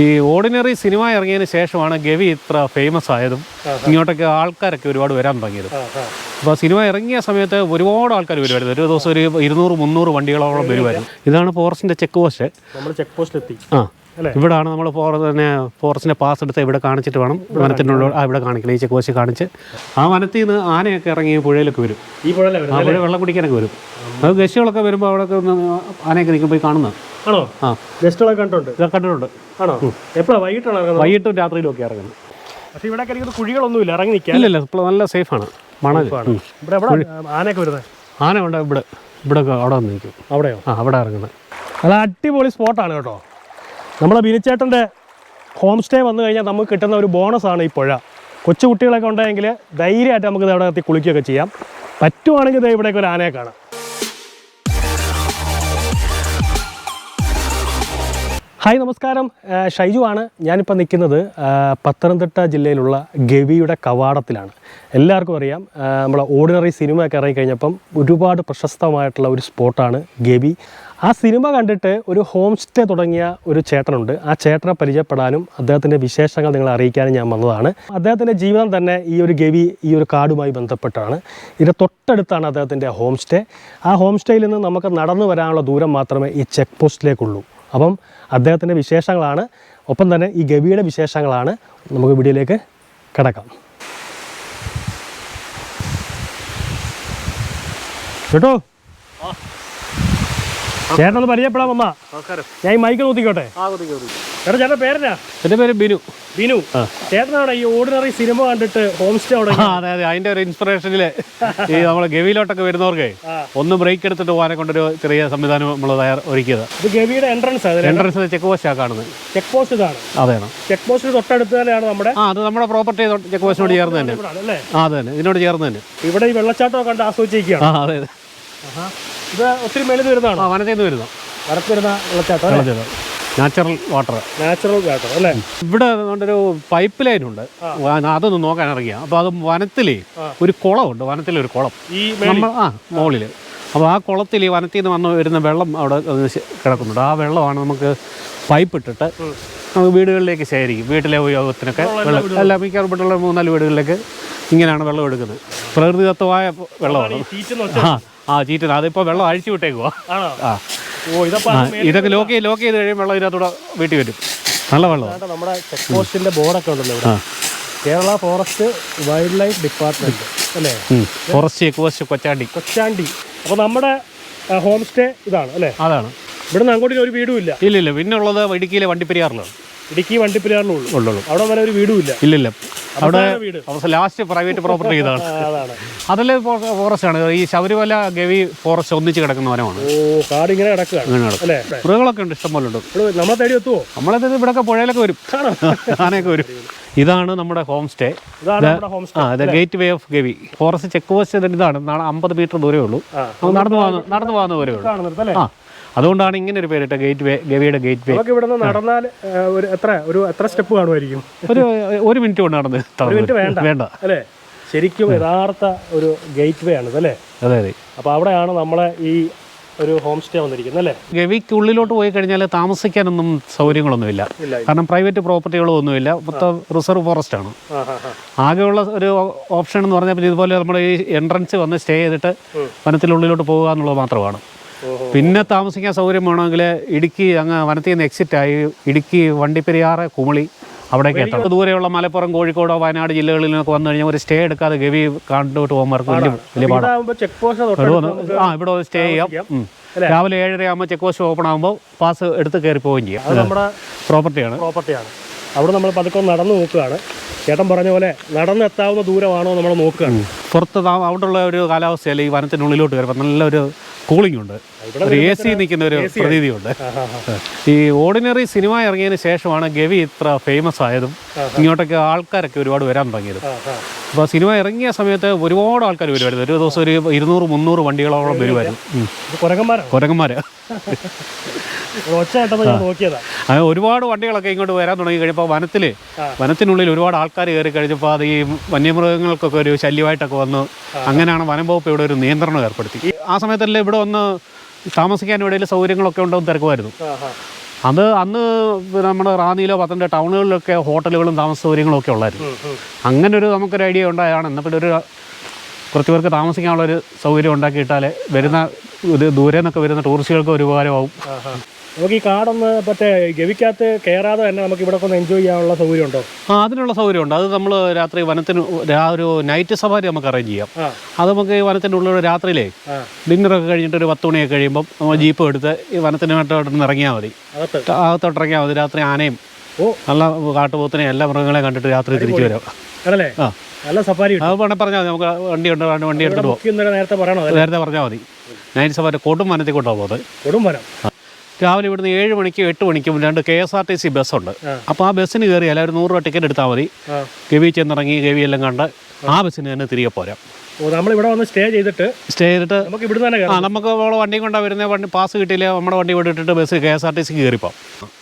ഈ ordinary cinema ഇറങ്ങിയതിന് ശേഷമാണ് ഗവി ഇത്ര ഫേമസ് ആയതും ഇങ്ങോട്ടൊക്കെ ആൾക്കാരൊക്കെ ഒരുപാട് വരാൻ തുടങ്ങിയത്. അപ്പോൾ സിനിമ ഇറങ്ങിയ സമയത്ത് ഒരുപാട് ആൾക്കാർ വരുമായിരുന്നു. ഒരു ദിവസം ഒരു ഇരുന്നൂറ് മുന്നൂറ് വണ്ടികളോളം വരുമായിരുന്നു. ഇതാണ് ഫോറസ്റ്റിന്റെ ചെക്ക് പോസ്റ്റ്. നമ്മൾ ചെക്ക് പോസ്റ്റ് എത്തി ആ? ഇവിടാണ് നമ്മൾ ഫോറസ്റ്റിനെ ഫോറസ്റ്റിന്റെ ഫോറസ്റ്റിന്റെ പാസ് എടുത്ത് ഇവിടെ കാണിച്ചിട്ട് വേണം വനത്തിനുള്ള ആ ഇവിടെ കാണിക്കണം. ഈ ചെക്ക് പോസ്റ്റ് കാണിച്ച് ആ വനത്തിൽ നിന്ന് ആനയൊക്കെ ഇറങ്ങി പുഴയിലൊക്കെ വരും. ഈ പുഴ വെള്ളം കുടിക്കാനൊക്കെ വരും. അത് ഗസ്റ്റുകളൊക്കെ വരുമ്പോൾ അവിടെ ആനയൊക്കെ നിൽക്കുമ്പോൾ പോയി കാണുന്നത് ആണോ? ആ. ഗസ്റ്റുകളൊക്കെ കണ്ടിട്ടുണ്ട്. കണ്ടിട്ടുണ്ട്. ആണോ? എപ്പോഴാണ് വൈകിട്ടാണ് ഇറങ്ങുന്നത്? വൈകിട്ടും രാത്രിയിലും ഒക്കെ ഇറങ്ങുന്നത്. പക്ഷേ ഇവിടെ കരിക്കുന്ന കുഴികളൊന്നുമില്ല. ഇറങ്ങി നിൽക്കാൻ. ഇല്ല ഇപ്പോൾ നല്ല സേഫാണ് മണൽ ഇവിടെ എവിടെ? ആനയൊക്കെ വരുന്നത് ആന ഉണ്ട് ഇവിടെ. ഇവിടെ അവിടെ വന്ന് നിൽക്കും. അവിടെയോ? ആ അവിടെ ഇറങ്ങുന്നത്. നല്ല അടിപൊളി സ്പോട്ടാണ് കേട്ടോ. നമ്മളെ ബിനിച്ചേട്ടന്റെ ഹോം സ്റ്റേ വന്നു കഴിഞ്ഞാൽ നമുക്ക് കിട്ടുന്ന ഒരു ബോണസ് ആണ് ഈ പുഴ. കൊച്ചു കുട്ടികളൊക്കെ ഉണ്ടെങ്കിൽ ധൈര്യമായിട്ട് നമുക്ക് ഇവിടെ എത്തി കുളിക്കുകയൊക്കെ ചെയ്യാം. പറ്റുവാണെങ്കിൽ ദേ ഇവിടേക്ക് ഒരു ആനയെ കാണാം. ഹായ് നമസ്കാരം. ഷൈജു ആണ്. ഞാനിപ്പോൾ നിൽക്കുന്നത് പത്തനംതിട്ട ജില്ലയിലുള്ള ഗവിയുടെ കവാടത്തിലാണ്. എല്ലാവർക്കും അറിയാം നമ്മളെ ഓർഡിനറി സിനിമയൊക്കെ ഇറങ്ങിക്കഴിഞ്ഞപ്പം ഒരുപാട് പ്രശസ്തമായിട്ടുള്ള ഒരു സ്പോട്ടാണ് ഗവി. ആ സിനിമ കണ്ടിട്ട് ഒരു ഹോം സ്റ്റേ തുടങ്ങിയ ഒരു ചേട്ടനുണ്ട്. ആ ചേട്ടനെ പരിചയപ്പെടാനും അദ്ദേഹത്തിന്റെ വിശേഷങ്ങൾ നിങ്ങളെ അറിയിക്കാനും ഞാൻ വന്നതാണ്. അദ്ദേഹത്തിന്റെ ജീവിതം തന്നെ ഈ ഒരു ഗവി ഈ ഒരു കാടുമായി ബന്ധപ്പെട്ടാണ്. ഇതിന്റെ തൊട്ടടുത്താണ് അദ്ദേഹത്തിന്റെ ഹോം സ്റ്റേ ആ ഹോം സ്റ്റേയിൽ നിന്ന് നമുക്ക് നടന്നു വരാനുള്ള ദൂരം മാത്രമേ ഈ ചെക്ക് പോസ്റ്റിലേക്കുള്ളൂ. അപ്പം അദ്ദേഹത്തിന്റെ വിശേഷങ്ങളാണ്. ഒപ്പം തന്നെ ഈ ഗവിയുടെ വിശേഷങ്ങളാണ് നമുക്ക് വീഡിയോയിലേക്ക് കിടക്കാം. കേട്ടോ? ചേട്ടനൊന്ന് പരിചയപ്പെടാം വന്നാ നമസ്കാരം. ഞാൻ ഈ മൈക്ക് നോക്കിക്കോട്ടെ ചേട്ടാ ചേട്ടൻ പേരെന്നാ? എന്റെ പേര് ബിനു. ബിനു. ചേട്ടനാണ് ഈ ഓർഡിനറി സിനിമ കണ്ടിട്ട് ഹോം സ്റ്റേ അവിടെ ആ അതെ അതെ. അതിന്റെ ഒരു ഇൻസ്പിറേഷനിൽ ഈ നമ്മളെ ഗവിയിലോട്ടൊക്കെ വരുന്നവർക്ക് ആ. ഒന്ന് ബ്രേക്ക് എടുത്തിട്ട് പോകാനെ കൊണ്ടൊരു ചെറിയ സംവിധാനം നമ്മൾ തയ്യാർ ഒരുക്കിയത്. ഇത് ഗവിയുടെ എൻട്രൻസ് എൻട്രൻസ് ചെക്ക് പോസ്റ്റാണ് കാണുന്നത്. ചെക്ക് പോസ്റ്റ് ഇതാണ്. അതെയാണ്. ചെക്ക് പോസ്റ്റിന് തൊട്ടടുത്ത് തന്നെയാണ് നമ്മുടെ ആ അത് നമ്മുടെ പ്രോപ്പർട്ടി ചെക്ക് പോസ്റ്റിനോട് ചേർന്ന് തന്നെ. അതെ ആ ഇതിനോട് ചേർന്ന് തന്നെ. ഇവിടെ ഈ വെള്ളച്ചാട്ടമൊക്കെ കണ്ട് ആസ്വദിച്ചിരിക്കുകയാണ്. ആ അതെ അതെ. ഇത് ഒത്തിരി മേളിൽ വരുന്നതാണ്? വനത്തിൽ നിന്ന് വരുന്നു വരത്ത് വരുന്ന വെള്ളച്ചാട്ടം നാച്ചുറൽ വാട്ടർ നാച്ചുറൽ വാട്ടർ അല്ലേ? ഇവിടെ ഒരു പൈപ്പ് ലൈൻ ഉണ്ട്. അതൊന്ന് നോക്കാൻ ഇറങ്ങിയ. അപ്പോൾ അത് വനത്തിലേ ഒരു കുളമുണ്ട്. വനത്തിലൊരു കുളം. ഈ നമ്മൾ ആ മുകളിൽ അപ്പോൾ ആ കുളത്തിൽ ഈ വനത്തിൽ നിന്ന് വന്ന് വരുന്ന വെള്ളം അവിടെ കിടക്കുന്നുണ്ട്. ആ വെള്ളമാണ് നമുക്ക് പൈപ്പ് ഇട്ടിട്ട് നമുക്ക് വീടുകളിലേക്ക് ശേഖരിക്കും. വീട്ടിലെ ഉപയോഗത്തിനൊക്കെ വെള്ളം. എല്ലാ മിക്കവാറും മൂന്നാൽ വീടുകളിലേക്ക് ഇങ്ങനെയാണ് വെള്ളം എടുക്കുന്നത്. പ്രകൃതിദത്തമായ വെള്ളമാണ്. ആ ആ ചീറ്റുന്നത് അതിപ്പോൾ വെള്ളം അഴിച്ചു വിട്ടേക്കുവാ. ആ. ഇതൊക്കെ ലോക്ക് ലോക്ക് ചെയ്ത് കഴിയുമ്പോൾ വെള്ളം ഇതിനകത്തൂടെ വീട്ടിൽ വരും. നല്ല വെള്ളം നമ്മുടെ ചെക്ക് പോസ്റ്റിന്റെ ബോർഡൊക്കെ ഉണ്ടല്ലോ Kerala forest wild life department അല്ലേ? Forest check Kochandi. കൊച്ചാണ്ടി. അപ്പോൾ നമ്മുടെ ഹോം സ്റ്റേ ഇതാണ് അല്ലേ? അതാണ്. ഇവിടുന്ന് അങ്ങോട്ട് ഒരു വീടും ഇല്ല. ഇല്ല ഇല്ല പിന്നെ ഉള്ളത് ഇടുക്കിയിലെ വണ്ടിപ്പെരിയാറിലാണ്. ഇടുക്കി വണ്ടിപ്പെരിയാറിലുള്ളൂ അവിടെ വരെ ഒരു വീടും ഇല്ല. ഇല്ലില്ല. അവിടെ ലാസ്റ്റ് പ്രൈവറ്റ് പ്രോപ്പർട്ടി ഇതാണ്. അതല്ലേ ഫോറസ്റ്റ് ആണ്. ഈ ശബരിമല ഗവി ഫോറസ്റ്റ് ഒന്നിച്ച് കിടക്കുന്ന വനമാണ്. കാട് ഇങ്ങനെ കിടക്കുകയാണ് മൃഗങ്ങളൊക്കെ ഉണ്ട് ഇഷ്ടംപോലെ ഉണ്ട്. നമ്മളെ തേടി എത്തുവോ? നമ്മളത് ഇവിടെയൊക്കെ പുഴയിലൊക്കെ വരും. ആനയൊക്കെ വരും. ഇതാണ് നമ്മുടെ home stay gate way of Gavi. Forest check post ഇതാണ്. നാ- അമ്പത് മീറ്റർ ദൂരമേ ഉള്ളൂ. നടന്നു പോകുന്ന നടന്നു പോകുന്ന ദൂരമേ ഉള്ളൂ. അതുകൊണ്ടാണ് ഇങ്ങനെ ഒരു പേരിട്ട ഗേറ്റ് വേ ഗവിയുടെ ഗേറ്റ് വേ നമുക്ക് ഇവിടെ നിന്ന് നടന്നാൽ ഒരു എത്ര ഒരു എത്ര സ്റ്റെപ്പ് കാണുമായിരിക്കും? ഒരു ഒരു മിനിറ്റ് കൊണ്ട് നടന്ന് ഒരു മിനിറ്റ് വേണ്ട. വേണ്ട. അല്ലേ? ശരിക്കും യഥാർത്ഥ ഒരു ഗേറ്റ് വേ ആണ് അല്ലേ? അതെ അതെ. അപ്പോൾ അവിടെയാണ് നമ്മളെ ഈ ഒരു ഹോം സ്റ്റേ വന്നിരിക്കുന്നത് അല്ലേ? ഗവിക്ക് ഉള്ളിലോട്ട് പോയി കഴിഞ്ഞാൽ താമസിക്കാനൊന്നും സൗകര്യങ്ങളൊന്നുമില്ല. കാരണം പ്രൈവറ്റ് പ്രോപ്പർട്ടികളോ ഒന്നുമില്ല. മൊത്തം റിസർവ് ഫോറസ്റ്റ് ആണ്. ആകെയുള്ള ഒരു ഓപ്ഷൻ എന്ന് പറഞ്ഞാൽ ഇതുപോലെ നമ്മുടെ ഈ എൻട്രൻസ് വന്ന് സ്റ്റേ ചെയ്തിട്ട് വനത്തിനുള്ളിലോട്ട് പോകുക എന്നുള്ളത് മാത്രമാണ്. പിന്നെ താമസിക്കാൻ സൗകര്യം വേണമെങ്കിൽ ഇടുക്കി അങ്ങ് വനത്തിൽ നിന്ന് എക്സിറ്റ് ആയി ഇടുക്കി വണ്ടിപ്പെരിയാറ് കുമളി അവിടേക്ക് എത്തണം. ദൂരെയുള്ള മലപ്പുറം കോഴിക്കോടോ വയനാട് ജില്ലകളിൽ നിന്നൊക്കെ വന്നു കഴിഞ്ഞാൽ ഒരു സ്റ്റേ എടുക്കാതെ ഗവി കണ്ടോട്ട് പോകുമ്പോൾ വലിയ വലിയ പാടാണ് ആ ഇവിടെ സ്റ്റേ ചെയ്യാം? രാവിലെ ഏഴര ആകുമ്പോൾ ചെക്ക് പോസ്റ്റ് ഓപ്പൺ ആകുമ്പോൾ പാസ് എടുത്ത് കയറി പോവുകയും ചെയ്യാം. അത് നമ്മുടെ പ്രോപ്പർട്ടിയാണ് പ്രോപ്പർട്ടിയാണ് അവിടെ നമ്മൾ പതുക്കെ നടന്നു നോക്കുകയാണ്. ചേട്ടൻ പറഞ്ഞ പോലെ നടന്നെത്താവുന്ന ദൂരമാണോ നമ്മൾ നോക്കുകയാണ്. പുറത്ത് അവിടെയുള്ള ഒരു കാലാവസ്ഥയിൽ ഈ വനത്തിനുള്ളിലോട്ട് കയറുമ്പോൾ നല്ലൊരു കൂളിംഗ് ഉണ്ട്. എ സി നിൽക്കുന്ന ഒരു പ്രതീതിയുണ്ട്. ഈ ഓർഡിനറി സിനിമ ഇറങ്ങിയതിന് ശേഷമാണ് ഗവി ഇത്ര ഫേമസ് ആയതും ഇങ്ങോട്ടൊക്കെ ആൾക്കാരൊക്കെ ഒരുപാട് വരാൻ തുടങ്ങിയത്. അപ്പോൾ സിനിമ ഇറങ്ങിയ സമയത്ത് ഒരുപാട് ആൾക്കാർ വരുമായിരുന്നു. ഒരു ദിവസം ഒരു ഇരുന്നൂറ് മുന്നൂറ് വണ്ടികളോളം വരുമായിരുന്നു. നോക്കിയതാ. അങ്ങനെ ഒരുപാട് വണ്ടികളൊക്കെ ഇങ്ങോട്ട് വരാൻ തുടങ്ങി കഴിഞ്ഞപ്പോൾ വനത്തിൽ വനത്തിനുള്ളിൽ ഒരുപാട് ആൾക്കാർ കയറി കഴിഞ്ഞപ്പോൾ അത് ഈ വന്യമൃഗങ്ങൾക്കൊക്കെ ഒരു ശല്യമായിട്ടൊക്കെ വന്നു. അങ്ങനെയാണ് വനം വകുപ്പ് ഇവിടെ ഒരു നിയന്ത്രണം ഏർപ്പെടുത്തി. ആ സമയത്തല്ലേ ഇവിടെ വന്ന് താമസിക്കാൻ ഇടയിൽ സൗകര്യങ്ങളൊക്കെ ഉണ്ടോ എന്ന് തിരക്കുമായിരുന്നു. അത് അന്ന് നമ്മുടെ റാന്നിയിലോ പത്തനംതിട്ട ടൗണുകളിലൊക്കെ ഹോട്ടലുകളും താമസ സൗകര്യങ്ങളും ഒക്കെ ഉള്ളായിരുന്നു അങ്ങനെ ഒരു നമുക്കൊരു ഐഡിയ ഉണ്ടായാണ് എന്നാൽ പിന്നെ ഒരു കുറച്ച് പേർക്ക് താമസിക്കാനുള്ള ഒരു സൗകര്യം ഉണ്ടാക്കിയിട്ടാൽ വരുന്ന ഇത് ദൂരെ നിന്നൊക്കെ വരുന്ന ടൂറിസ്റ്റുകൾക്ക് ഒരു ഉപകാരമാവും. നമുക്ക് ഈ കാടൊന്ന് മറ്റേ ഗവിക്കകത്ത് കയറാതെ തന്നെ നമുക്ക് ഇവിടെ ഒന്ന് എൻജോയ് ചെയ്യാനുള്ള സൗകര്യം ഉണ്ടോ ആ അതിനുള്ള സൗകര്യമുണ്ട്. അത് നമ്മൾ രാത്രി വനത്തിന് ഒരു നൈറ്റ് സഫാരി നമുക്ക് അറേഞ്ച് ചെയ്യാം. അത് നമുക്ക് ഈ വനത്തിന്റെ ഉള്ളിൽ രാത്രിയിലേ ഡിന്നറൊക്കെ കഴിഞ്ഞിട്ട് ഒരു പത്ത് മണിയൊക്കെ കഴിയുമ്പോൾ നമ്മൾ ജീപ്പ് എടുത്ത് ഈ വനത്തിനകത്തോട്ട് ഇറങ്ങിയാൽ മതി. അകത്ത്. അകത്തോട്ട് ഇറങ്ങിയാൽ മതി. രാത്രി ആനയും ഓ. നല്ല കാട്ടുപോത്തിനെയും എല്ലാ മൃഗങ്ങളെയും കണ്ടിട്ട് രാത്രി തിരിച്ചു വരാം. ആണല്ലേ? ആ. നല്ല സഫാരി അത് വേണേൽ പറഞ്ഞാൽ മതി. നമുക്ക് വണ്ടി ഉണ്ട് വേണ്ട എടുത്തിട്ട് പോകും നേരത്തെ പറഞ്ഞാൽ മതി. നൈറ്റ് സഫാരി കൊടും വനത്തിൽ കൊണ്ടാണ് പോകുന്നത് കൊടുംബരം രാവിലെ ഇവിടുന്ന് ഏഴ് മണിക്കും എട്ട് മണിക്കും രണ്ട് K S R T C ബസ്സുണ്ട്. അപ്പോൾ ആ ബസ്സിന് കയറിയാൽ ഒരു നൂറ് രൂപ ടിക്കറ്റ് എടുത്താൽ മതി. ഗവി ചെന്നിറങ്ങി ഗവി എല്ലാം കണ്ട് ആ ബസ്സിന് തന്നെ തിരികെ പോരാം. നമ്മൾ ഇവിടെ വന്ന് സ്റ്റേ ചെയ്തിട്ട് സ്റ്റേ ചെയ്തിട്ട് നമുക്ക് ഇവിടുന്ന് തന്നെ ആ നമുക്ക് നമ്മളെ വണ്ടി കൊണ്ടാണ് വരുന്നത് വണ്ടി പാസ് കിട്ടിയില്ല നമ്മുടെ വണ്ടി ഇവിടെ ഇട്ടിട്ട് bus K S R T സിക്ക് കയറിപ്പോം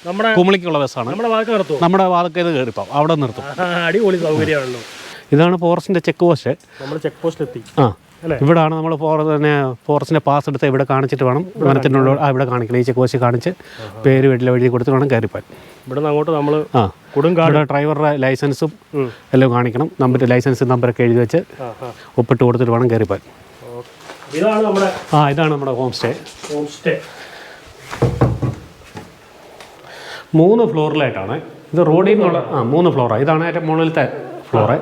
നമ്മുടെ കുമളിക്കുള്ള ബസ്സാണ്. നമ്മുടെ വാക്ക് നിർത്തും നമ്മുടെ വാതക്കയിൽ കയറിപ്പോം അവിടെ നിർത്തും. അടിപൊളി സൗകര്യമാണല്ലോ. ഇതാണ് ഫോറസ്റ്റിന്റെ ചെക്ക് പോസ്റ്റ്. നമ്മൾ ചെക്ക് പോസ്റ്റിൽ എത്തി ആ? ഇവിടാണ് നമ്മൾ തന്നെ ഫോറസ്റ്റിന്റെ പാസ് എടുത്ത് ഇവിടെ കാണിച്ചിട്ട് വേണം. വനത്തിനുള്ള ആ ഇവിടെ കാണിക്കണം. ഈ ചെക്കോശി കാണിച്ച് പേര് വീട്ടിൽ എഴുതി കൊടുത്ത് വേണം കയറിപ്പോൻ. ഇവിടുന്ന് അങ്ങോട്ട് നമ്മൾ ആ. കൊടുങ്കാട് ഡ്രൈവറുടെ ലൈസൻസും എല്ലാം കാണിക്കണം. നമ്പർ ലൈസൻസ് നമ്പറൊക്കെ എഴുതി വെച്ച് ഒപ്പിട്ട് കൊടുത്തിട്ട് വേണം കയറിപ്പോൻ. ഇതാണ് നമ്മുടെ ആ ഇതാണ് നമ്മുടെ ഹോം സ്റ്റേ ഹോം സ്റ്റേ മൂന്ന് ഫ്ലോറിലായിട്ടാണ് ഇത് റോഡിൽ നിന്നുള്ള ആ മൂന്ന് ഫ്ലോറാണ് ഇതാണ് ഏറ്റവും മുകളിലത്തെ ഫ്ലോറ്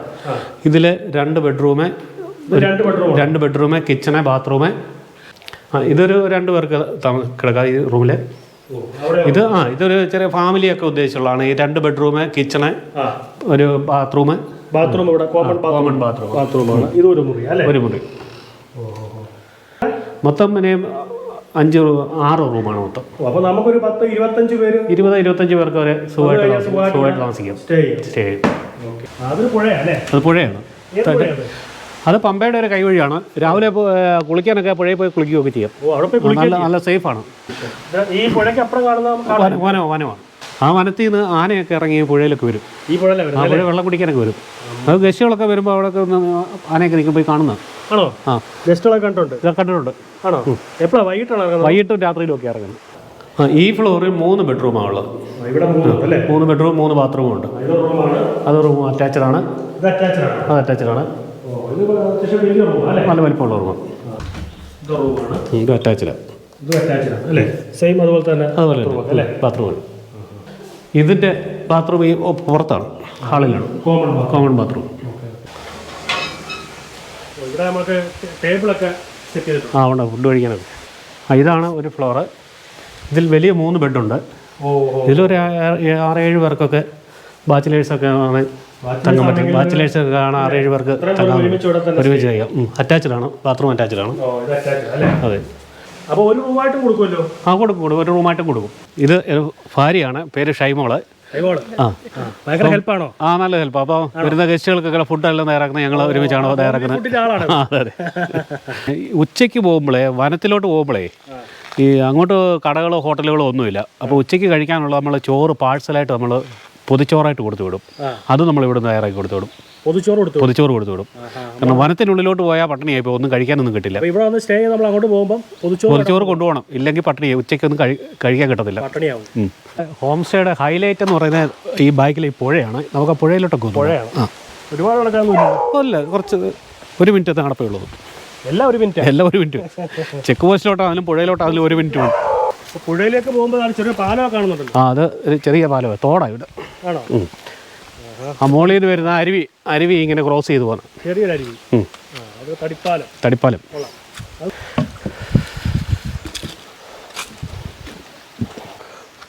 ഇതിൽ രണ്ട് ബെഡ്റൂമ് രണ്ട് ബെഡ്റൂം രണ്ട് ബെഡ്റൂമ് കിച്ചണ് ബാത്റൂമ് ആ ഇതൊരു രണ്ട് പേർക്ക് താമ- കിടക്കാം ഈ റൂമിൽ ഇത് ആ ഇതൊരു ചെറിയ ഫാമിലി ഒക്കെ ഉദ്ദേശിച്ചുള്ളതാണ്. ഈ രണ്ട് ബെഡ്റൂമ് കിച്ചണ് ഒരു ബാത്റൂമ് ബാത്റൂം ഇവിടെ കോമൺ കോമൺ ബാത്റൂം ബാത്റൂമാണ് ഇത് ഒരു മുറി അല്ലേ? ഒരു മുറി. മൊത്തം പിന്നെ അഞ്ച് ആറ് റൂമാണ് മൊത്തം. അപ്പോൾ അപ്പൊ നമുക്കൊരു പത്ത് ഇരുപത്തഞ്ച് പേര് ഇരുപത് ഇരുപത്തഞ്ച് പേർക്ക് വരെ സുഖമായിട്ട്. സുഖമായിട്ട് താമസിക്കാം. സ്റ്റേ ചെയ്യും. അത് പുഴയാണ്? അത് പമ്പയുടെ ഒരു കൈവഴിയാണ്. രാവിലെ കുളിക്കാനൊക്കെ പുഴയിൽ പോയി കുളിക്കുകയൊക്കെ ചെയ്യാം. ഓ അവിടെ പോയി കുളിക്കാൻ നല്ല നല്ല സേഫാണ്. ഈ പുഴയ്ക്ക് അപ്പുറം കാണുന്ന. വന വനമാണ്. ആ വനത്തിൽ നിന്ന് ആനയൊക്കെ ഇറങ്ങി പുഴയിലൊക്കെ വരും. ഈ പുഴ വെള്ളം കുടിക്കാനൊക്കെ വരും. അത് ഗസ്റ്റുകളൊക്കെ വരുമ്പോൾ അവിടെ ആനയൊക്കെ നിൽക്കും പോയി കാണുന്ന ആണോ? ആ. ഗസ്റ്റുകളൊക്കെ കണ്ടിട്ടുണ്ട്. കണ്ടിട്ടുണ്ട്. ആണോ? എപ്പോഴാണ് വൈകിട്ടാണ് വൈകിട്ടും രാത്രിയിലും ഒക്കെ ഇറങ്ങുന്നത്. ആ ഈ ഫ്ലോറിൽ മൂന്ന് ബെഡ്റൂമാണ് ഉള്ളത്. ഇവിടെ മൂന്നുണ്ട് അല്ലേ മൂന്ന് ബെഡ്റൂം മൂന്ന് ബാത്റൂമും ഉണ്ട്. അത് റൂം അറ്റാച്ചഡ് ആണ്. ഇത് അറ്റാച്ച്ഡ് ആണ്. അത് അറ്റാച്ച്ഡ് ആണ്. നല്ല വലിപ്പമുള്ള റൂമാണ്. ഇത് അറ്റാച്ചിലാണ് സെയിം അതുപോലെ തന്നെ അതുപോലെ ബാത്റൂമാണ് ഇതിന്റെ ബാത്റൂം ഈ പുറത്താണ് ഹാളിലാണ്. കോമൺ കോമൺ ബാത്റൂം ഇവിടെ നമുക്ക് ടേബിളൊക്കെ സെറ്റ് ചെയ്തിട്ടുണ്ട്. ആ ഉണ്ട് ഫുഡ് കഴിക്കാനൊക്കെ. ആ ഇതാണ് ഒരു ഫ്ലോറ് ഇതിൽ വലിയ മൂന്ന് ബെഡുണ്ട് ഇതിലൊരു ആറ് ഏഴ് ആറേഴ് പേർക്കൊക്കെ ബാച്ചിലേഴ്സൊക്കെ ആണ്. തങ്ങാൻ പറ്റും ബാച്ചിലേഴ്സൊക്കെ ആണ് ആറേഴ് പേർക്ക് തങ്ങാൻ ഒരുമിച്ച് കഴിയാം അറ്റാച്ച്ഡ് ബാത്റൂം അറ്റാച്ച്ഡ് ഓ ഇത് അറ്റാച്ച്ഡ് അല്ലേ? അതെ. അപ്പോൾ ഒരു റൂമായിട്ടും കൊടുക്കുമല്ലോ? ആ കൊടുക്കും കൊടുക്കും. ഒരു റൂമായിട്ടും കൊടുക്കും. ഇത് ഭാര്യയാണ്. പേര് ഷൈമോൾ. ഭയങ്കര ഹെൽപ്പാണോ ആ നല്ല ഹെൽപ്പ് അപ്പോൾ വരുന്ന ഗസ്റ്റുകൾക്കൊക്കെ ഫുഡെല്ലാം തയ്യാറാക്കുന്നത് ഞങ്ങൾ ഒരുമിച്ചാണ് തയ്യാറാക്കുന്നത്? ഉച്ചയ്ക്ക് പോകുമ്പോഴേ വനത്തിലോട്ട് പോകുമ്പോഴേ ഈ അങ്ങോട്ട് കടകളോ ഹോട്ടലുകളോ ഒന്നുമില്ല. അപ്പോൾ ഉച്ചയ്ക്ക് കഴിക്കാനുള്ള നമ്മൾ ചോറ് പാഴ്സലായിട്ട് നമ്മൾ പൊതിച്ചോറായിട്ട് കൊടുത്തു വിടും. അത് നമ്മൾ ഇവിടെ തയ്യാറാക്കി കൊടുത്തു വിടും. പൊതിച്ചോറ് കൊടുത്തു പൊതിച്ചോറ് കൊടുത്തു വിടും. കാരണം വനത്തിനുള്ളിലോട്ട് പോയാൽ പട്ടിണിയായി ഇപ്പോൾ ഒന്നും കഴിക്കാനൊന്നും കിട്ടില്ല. അപ്പോൾ ഇവിടെ വന്ന് സ്റ്റേ നമ്മൾ അങ്ങോട്ട് പോകുമ്പോൾ പൊതിച്ചോറ് കൊണ്ടുപോകണം. ഇല്ലെങ്കിൽ പട്ടിണി ഉച്ചയ്ക്കൊന്നും ഒന്നും കഴിക്കാൻ കിട്ടത്തില്ല. പട്ടണിയാവും. ഹോം സ്റ്റേയുടെ ഹൈലൈറ്റ് എന്ന് പറയുന്നത് ഈ ബാക്കിൽ ഈ പുഴയാണ്. നമുക്ക് ആ പുഴയിലോട്ടൊക്കെ പുഴയാണ്. ഒരുപാട് നടക്കാൻ അല്ല കുറച്ച് ഒരു മിനിറ്റ് നടപ്പേ ഉള്ളൂ. എല്ലാം ഒരു മിനിറ്റ്. എല്ലാം ഒരു മിനിറ്റ്. ചെക്ക് പോസ്റ്റിലോട്ടാണെങ്കിലും പുഴയിലോട്ടാണെങ്കിലും ഒരു മിനിറ്റ് വേണം. പുഴയിലേക്ക് പോകുമ്പോൾ ചെറിയ പാലമൊക്കെ കാണുന്നുണ്ടല്ലോ. ആ അത് ചെറിയ പാലമാണ്. തോടാണ് ഇവിടെ. ആണോ. ആ മോളിൽ നിന്ന് വരുന്ന അരുവി അരുവി ഇങ്ങനെ ക്രോസ് ചെയ്തു പോകണം. ചെറിയൊരു അരുവി. തടിപ്പാലം. തടിപ്പാലം.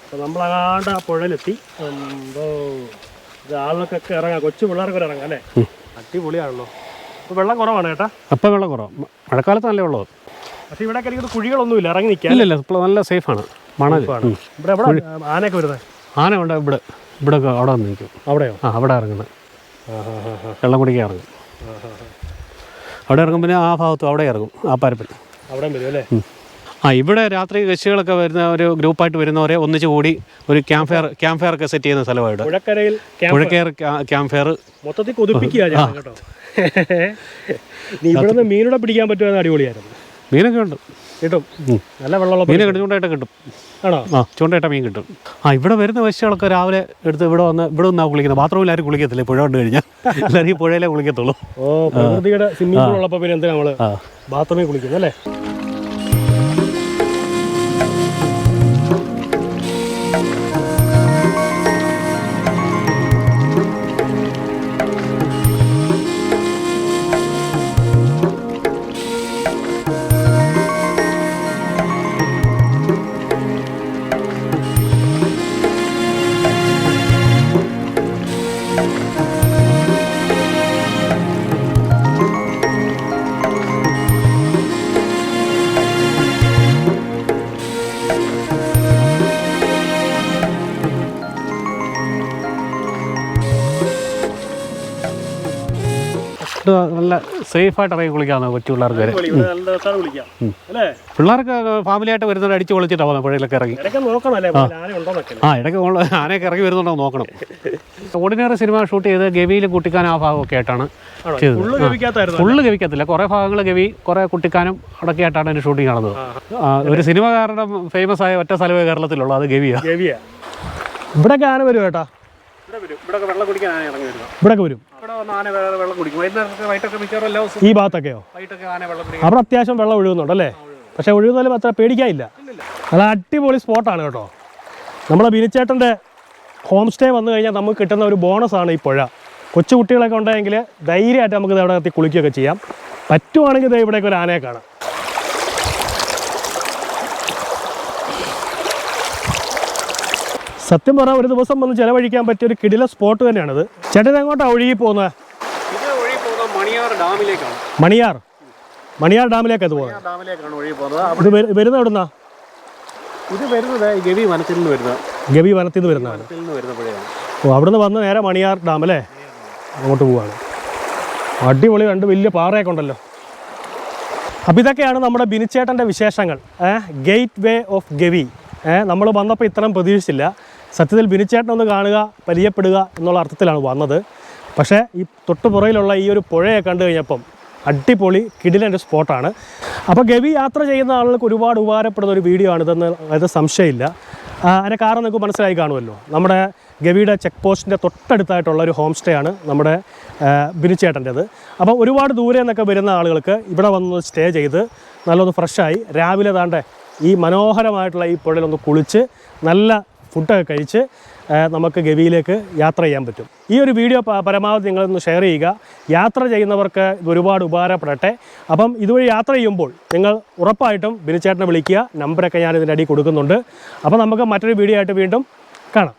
അപ്പോൾ നമ്മളാണ്ട് ആ പുഴയിലെത്തി. ആളുകൾക്കൊക്കെ ഇറങ്ങാം. കൊച്ചു പിള്ളേർക്കൊക്കെ ഇറങ്ങാം അല്ലേ? അടിപൊളിയാണല്ലോ. അപ്പോൾ വെള്ളം കുറവാണ് കേട്ടാ അപ്പം വെള്ളം കുറവ്. മഴക്കാലത്ത് നല്ല വെള്ളം പക്ഷേ ഇവിടെ എനിക്ക് കുഴികളൊന്നുമില്ല ഇറങ്ങി നിൽക്കാം ഇല്ല ഇല്ല ഇപ്പോൾ നല്ല സേഫാണ് മണൽ. ഇവിടെ ആനയൊക്കെ വരുന്നത് ആന ഉണ്ട് ഇവിടെ. ഇവിടെ അവിടെ വന്ന് നിൽക്കും. അവിടെയോ? ആ അവിടെ ഇറങ്ങുന്നത്. വെള്ളം കുടിക്കാൻ ഇറങ്ങും. അവിടെ ഇറങ്ങും പിന്നെ ആ ഭാഗത്തും അവിടെ ഇറങ്ങും ആ പരപ്പിൽ. അവിടെ വരും അല്ലേ? ആ ഇവിടെ രാത്രി കശികളൊക്കെ വരുന്ന ഒരു ഗ്രൂപ്പായിട്ട് വരുന്നവരെ ഒന്നിച്ച് കൂടി ഒരു ക്യാമ്പ് ഫയർ ക്യാമ്പ് ഫയർ ഒക്കെ സെറ്റ് ചെയ്യുന്ന സ്ഥലമായിട്ട്. പുഴക്കരയിൽ ക്യാമ്പ് പുഴക്കേർ ക്യാമ്പ് ഫയർ മൊത്തത്തിൽ കൊതിപ്പിക്കുക കേട്ടോ. നീ ഇവിടെ നിന്ന് മീനുടെ പിടിക്കാൻ പറ്റുമെന്ന് അടിപൊളിയായിരുന്നു. മീനൊക്കെ ഉണ്ട്. കിട്ടും. നല്ല വെള്ളമുള്ള മീനെ കിട്ടും ചൂണ്ടയിട്ട് കിട്ടും. ആണോ? ആ ചൂണ്ടയിട്ട മീൻ കിട്ടും. ആ ഇവിടെ വരുന്ന വശികളൊക്കെ രാവിലെ എടുത്ത് ഇവിടെ വന്ന് ഇവിടെ നിന്നാണ് കുളിക്കുന്നത്. ബാത്റൂമിൽ ആരും കുളിക്കത്തില്ല. പുഴ കണ്ടു കഴിഞ്ഞാൽ എല്ലാവരും ഈ പുഴയിലേ കുളിക്കത്തുള്ളൂ. ഓ പ്രകൃതിയുടെ സ്വിമ്മിംഗ് പൂൾ ഉള്ളപ്പോൾ പിന്നെ എന്തിനാ നമ്മൾ ബാത്റൂമിൽ കുളിക്കുന്നത് അല്ലേ ഇത് നല്ല സേഫായിട്ട് ഇറങ്ങി കുളിക്കാവുന്ന കൊച്ചു പിള്ളേർക്ക് വരെ നല്ല കുളിക്കാം പിള്ളേർക്ക് ഫാമിലിയായിട്ട് വരുന്നവർ അടിച്ച് പൊളിച്ചിട്ടാണ് പോകുന്നത് പുഴയിലൊക്കെ ഇറങ്ങി. ആ. ഇടയ്ക്ക് ആനയൊക്കെ ഇറങ്ങി വരുന്നുണ്ടോ നോക്കണം. ഓർഡിനറി സിനിമ ഷൂട്ട് ചെയ്ത് ഗവിയിൽ കുട്ടിക്കാൻ ആ ഭാഗമൊക്കെ ആയിട്ടാണ് ചെയ്തത്. ഫുള്ള് ഗവിക്കത്തില്ല കുറേ ഭാഗങ്ങൾ ഗവി കുറേ കുട്ടിക്കാനും അടക്കെ ആയിട്ടാണ് അതിന്റെ ഷൂട്ടിംഗ് നടന്നത്. ഒരു സിനിമ കാരണം ഫേമസ് ആയ ഒറ്റ സ്ഥലമേ കേരളത്തിലുള്ളൂ. അത് ഗവിയാണ് ഇവിടെ ആന വരും കേട്ടാ ഇവിടെ വരും. ഇവിടെ വെള്ളം കുടിക്കാൻ ഇവിടെ ഇറങ്ങി വരുന്നത് ഇവിടെയൊക്കെ വരും. ഈ ഭാഗത്തൊക്കെയോ? അവിടെ അത്യാവശ്യം വെള്ളം ഒഴുകുന്നുണ്ടല്ലേ പക്ഷെ ഒഴുകുന്നാലും അത്ര പേടിക്കാനില്ല. അത് അടിപൊളി സ്പോട്ടാണ് കേട്ടോ. നമ്മളെ ബിനിച്ചേട്ടന്റെ ഹോം സ്റ്റേ വന്നു കഴിഞ്ഞാൽ നമുക്ക് കിട്ടുന്ന ഒരു ബോണസാണ് ഈ പുഴ. കൊച്ചു കുട്ടികളൊക്കെ ഉണ്ടെങ്കിൽ ധൈര്യമായിട്ട് നമുക്ക് അവിടെ എത്തി കുളിക്കുകയൊക്കെ ചെയ്യാം. പറ്റുവാണെങ്കിൽ ദേ ഇവിടേക്ക് ഒരു ആനയെ കാണാം. സത്യം പറഞ്ഞാൽ ഒരു ദിവസം വന്ന് ചെലവഴിക്കാൻ പറ്റിയ ഒരു കിടില സ്പോട്ട് തന്നെയാണിത്. ചേട്ടൻ എങ്ങോട്ടാണ് ഒഴുകി പോകുന്നത് മണിയാർ മണിയാർ. ഡാമിലേക്ക് അത് പോകുന്നത് ഡാമിലേക്കാണ് ഒഴുകി പോകുന്നത്. ഇത് വരുന്ന എവിടുന്നാ? ഇത് വരുന്നത് ഗവി വനത്തിൽ നിന്ന് വരുന്നത് ഗവി വനത്തിൽ നിന്ന് വരുന്നതാണ്. വരുന്ന ഓ അവിടുന്ന് വന്ന് നേരെ മണിയാർ ഡാം അല്ലേ? അങ്ങോട്ട് പോവാണ്. അടിപൊളി രണ്ട് വലിയ പാറയൊക്കെ ഉണ്ടല്ലോ. അപ്പോൾ ഇതൊക്കെയാണ് നമ്മുടെ ബിനിച്ചേട്ടന്റെ വിശേഷങ്ങൾ. Gate way of Gavi. നമ്മൾ വന്നപ്പോൾ ഇത്രയും പ്രതീക്ഷിച്ചില്ല. സത്യത്തിൽ ബിനിച്ചേട്ടൻ ഒന്ന് കാണുക പരിചയപ്പെടുക എന്നുള്ള അർത്ഥത്തിലാണ് വന്നത്. പക്ഷേ ഈ തൊട്ടുപുറയിലുള്ള ഈ ഒരു പുഴയെ കണ്ടു കഴിഞ്ഞപ്പം അടിപൊളി കിടിലന്റെ സ്പോട്ടാണ്. അപ്പോൾ ഗവി യാത്ര ചെയ്യുന്ന ആളുകൾക്ക് ഒരുപാട് ഉപകാരപ്പെടുന്ന ഒരു വീഡിയോ ആണിതെന്ന് അത് സംശയമില്ല. ആ, അതിന്റെ കാരണം നിങ്ങൾക്ക് മനസ്സിലായി കാണുമല്ലോ. നമ്മുടെ ഗവിയുടെ ചെക്ക് പോസ്റ്റിന്റെ തൊട്ടടുത്തായിട്ടുള്ള ഒരു ഹോം സ്റ്റേ ആണ് നമ്മുടെ ബിനിച്ചേട്ടന്റെത് അപ്പോൾ ഒരുപാട് ദൂരെ നിന്നൊക്കെ വരുന്ന ആളുകൾക്ക് ഇവിടെ വന്ന് സ്റ്റേ ചെയ്ത് നല്ലൊന്ന് ഫ്രഷായി രാവിലെ താണ്ടേ ഈ മനോഹരമായിട്ടുള്ള ഈ പുഴയിലൊന്ന് കുളിച്ച് നല്ല ഫുഡൊക്കെ കഴിച്ച് നമുക്ക് ഗവിയിലേക്ക് യാത്ര ചെയ്യാൻ പറ്റും. ഈ ഒരു വീഡിയോ പരമാവധി നിങ്ങളൊന്ന് ഷെയർ ചെയ്യുക. യാത്ര ചെയ്യുന്നവർക്ക് ഒരുപാട് ഉപകാരപ്പെടട്ടെ. അപ്പം ഇതുവഴി യാത്ര ചെയ്യുമ്പോൾ നിങ്ങൾ ഉറപ്പായിട്ടും ബിനിച്ചേട്ടനെ വിളിക്കുക. നമ്പറൊക്കെ ഞാൻ ഇതിന്റെ അടി കൊടുക്കുന്നുണ്ട്. അപ്പോൾ നമുക്ക് മറ്റൊരു വീഡിയോ ആയിട്ട് വീണ്ടും കാണാം.